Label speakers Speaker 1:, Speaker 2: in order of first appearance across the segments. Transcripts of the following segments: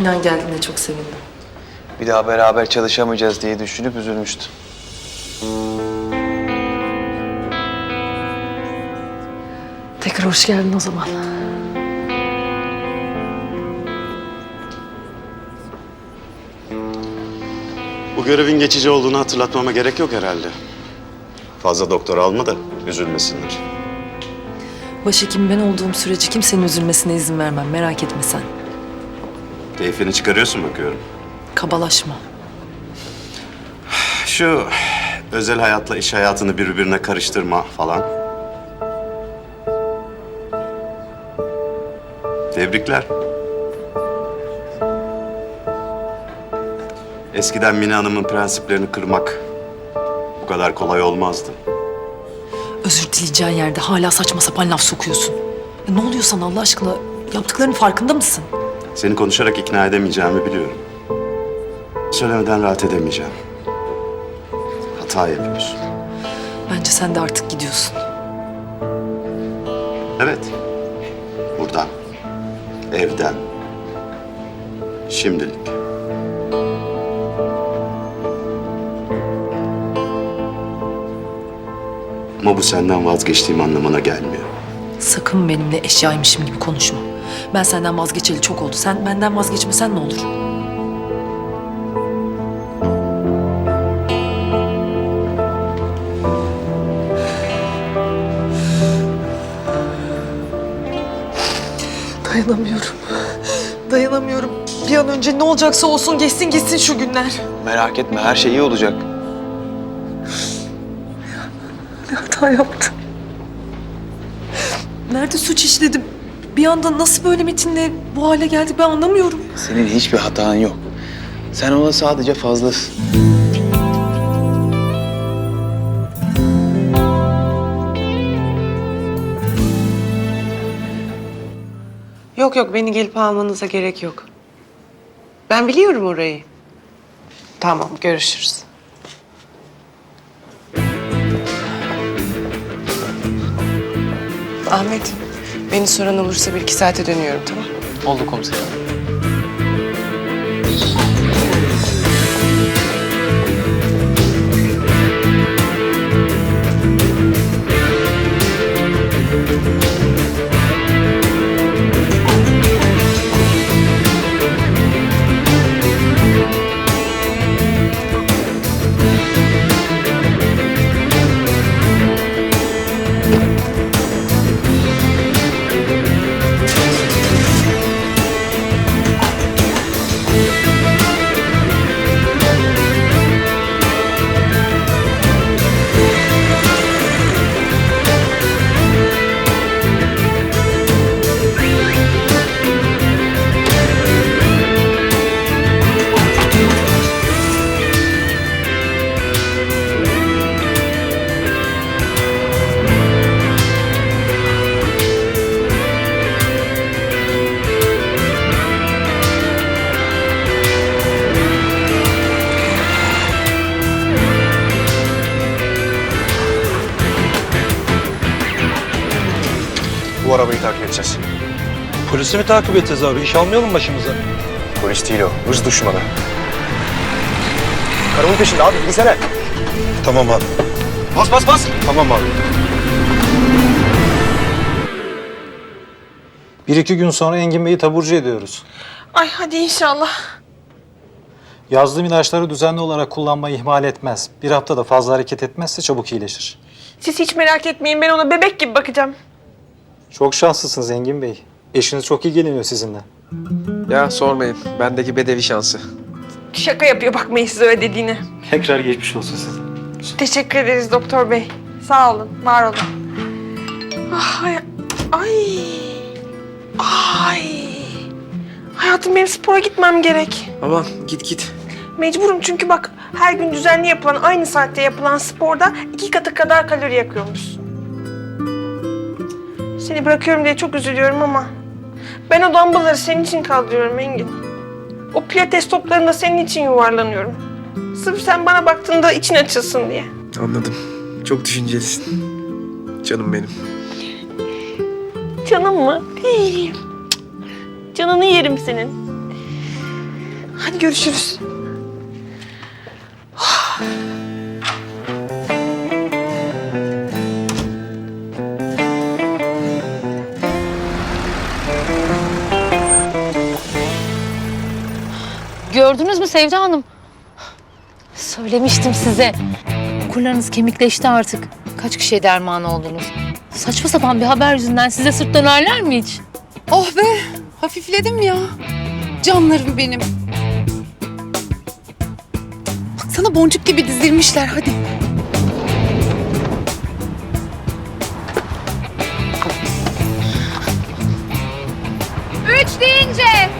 Speaker 1: İnan geldiğine çok sevindim.
Speaker 2: Bir daha beraber çalışamayacağız diye düşünüp üzülmüştüm.
Speaker 1: Tekrar hoş geldin o zaman.
Speaker 3: Bu görevin geçici olduğunu hatırlatmama gerek yok herhalde. Fazla doktor alma da üzülmesinler.
Speaker 1: Başhekim ben olduğum sürece kimsenin üzülmesine izin vermem. Merak etme sen.
Speaker 3: Keyfini çıkarıyorsun bakıyorum.
Speaker 1: Kabalaşma.
Speaker 3: Şu özel hayatla iş hayatını birbirine karıştırma falan. Tebrikler. Eskiden Mine Hanım'ın prensiplerini kırmak bu kadar kolay olmazdı.
Speaker 1: Özür dileyeceğin yerde hala saçma sapan laf sokuyorsun. Ya ne oluyor sana Allah aşkına? Yaptıklarının farkında mısın?
Speaker 3: Seni konuşarak ikna edemeyeceğimi biliyorum. Söylemeden rahat edemeyeceğim. Hata yapıyorsun.
Speaker 1: Bence sen de artık gidiyorsun.
Speaker 3: Evet. Buradan. Evden. Şimdilik. Ama bu senden vazgeçtiğim anlamına gelmiyor.
Speaker 1: Sakın benimle eşyaymışım gibi konuşma. Ben senden vazgeçeli çok oldu. Sen benden vazgeçmesen ne olur? Dayanamıyorum. Dayanamıyorum. Bir an önce ne olacaksa olsun geçsin gitsin şu günler.
Speaker 2: Merak etme her şey iyi olacak.
Speaker 1: Ne hata yaptım? Nerede suç işledim? Bir anda nasıl böyle Metin'le bu hale geldik ben anlamıyorum.
Speaker 2: Senin hiçbir hatan yok. Sen ona sadece fazlasın.
Speaker 4: Yok yok beni gelip almanıza gerek yok. Ben biliyorum orayı. Tamam görüşürüz. Ahmet, beni soran olursa bir iki saate dönüyorum tamam
Speaker 2: Oldu komiserim.
Speaker 5: Bu arabayı takip edeceğiz.
Speaker 6: Polisi mi takip edeceğiz abi? İş almayalım başımıza.
Speaker 5: Polis değil o. Hırs düşmanı. Karımın peşinde abi. Binsene.
Speaker 6: Tamam abi.
Speaker 5: Bas bas bas.
Speaker 6: Tamam abi. Bir iki gün sonra Engin Bey'i taburcu ediyoruz.
Speaker 7: Ay hadi inşallah.
Speaker 6: Yazdığım ilaçları düzenli olarak kullanmayı ihmal etmez. Bir haftada fazla hareket etmezse çabuk iyileşir.
Speaker 7: Siz hiç merak etmeyin ben ona bebek gibi bakacağım.
Speaker 6: Çok şanslısınız Engin Bey. Eşiniz çok ilgileniyor sizinle.
Speaker 8: Ya sormayın. Bendeki bedevi şansı.
Speaker 7: Şaka yapıyor bakmayın size öyle dediğine.
Speaker 6: Tekrar geçmiş olsun size.
Speaker 7: Teşekkür ederiz doktor bey. Sağ olun, var olun. Ah, ay, ay, ay. Hayatım benim spora gitmem gerek.
Speaker 8: Aman git git.
Speaker 7: Mecburum çünkü bak her gün düzenli yapılan, aynı saatte yapılan sporda iki katı kadar kalori yakıyormuşsun. Seni bırakıyorum diye çok üzülüyorum ama ben o dumbbellları senin için kaldırıyorum Engin. O pilates toplarında senin için yuvarlanıyorum. Sırf sen bana baktığında için açılsın diye.
Speaker 8: Anladım. Çok düşüncelisin. Canım benim.
Speaker 7: Canım mı? Canını yerim senin. Hadi görüşürüz.
Speaker 9: Gördünüz mü Sevda Hanım? Söylemiştim size. Kullarınız kemikleşti artık. Kaç kişiye derman oldunuz? Saçma sapan bir haber yüzünden size sırt dönerler mi hiç?
Speaker 10: Oh be hafifledim ya. Canlarım benim. Baksana boncuk gibi dizilmişler hadi.
Speaker 9: Üç deyince.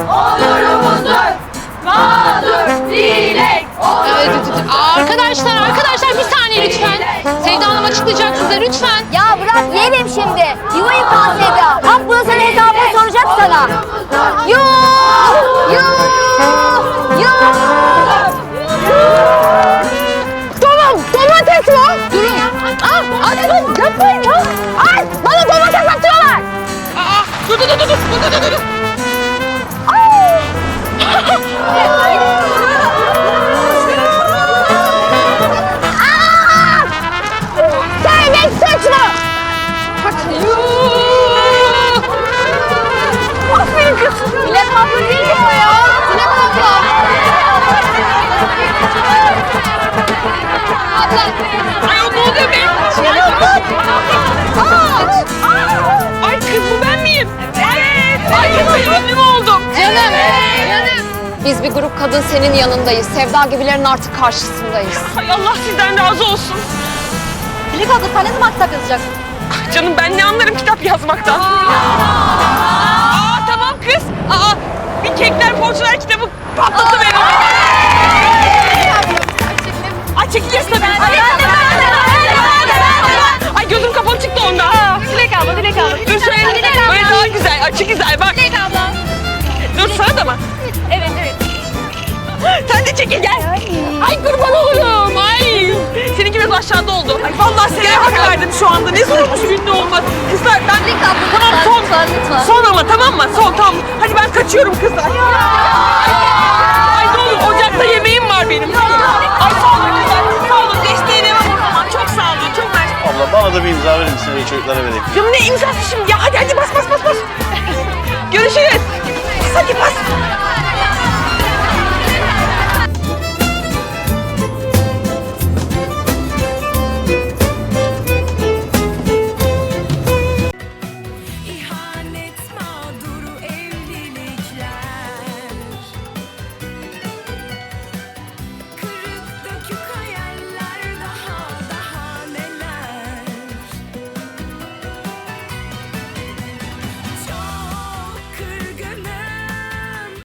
Speaker 9: Onurumuzdur. Mağdur dilek Arkadaşlar, arkadaşlar bir saniye lütfen. Sevda Hanım açıklayacak size lütfen.
Speaker 11: Ya bırak yerim şimdi. Yuva yıkan Sevda. Hak bunu sana hesabını soracak sana. Yuh! Yuh! Yuh! Tamam, domates var. Durun. Ah, dur, yapmayın ya. Ay, bana domates atıyorlar.
Speaker 7: Dur dur dur dur dur dur dur. dur.
Speaker 9: Biz bir grup kadın senin yanındayız. Sevda gibilerin artık karşısındayız.
Speaker 7: Ay Allah sizden razı olsun.
Speaker 11: Dilek abla sen ne zaman kitap yazacaksın?
Speaker 7: Canım ben ne anlarım kitap yazmaktan. Aa, verdim şu anda. Ne zormuş ünlü olmak. Kızlar ben... Tamam son.
Speaker 11: lütfen, lütfen.
Speaker 7: Son ama tamam mı? Son tamam. Hadi ben kaçıyorum kızlar. Ay ne olur ocakta yemeğim var benim. Ay sağ olun kızlar. Sağ olun. Desteğine var o zaman. Çok sağ olun. Çok mersi.
Speaker 3: Abla bana da bir imza verir misin? Çocuklara vereyim.
Speaker 7: Canım ne imzası şimdi ya? Hadi hadi bas bas bas bas. Görüşürüz.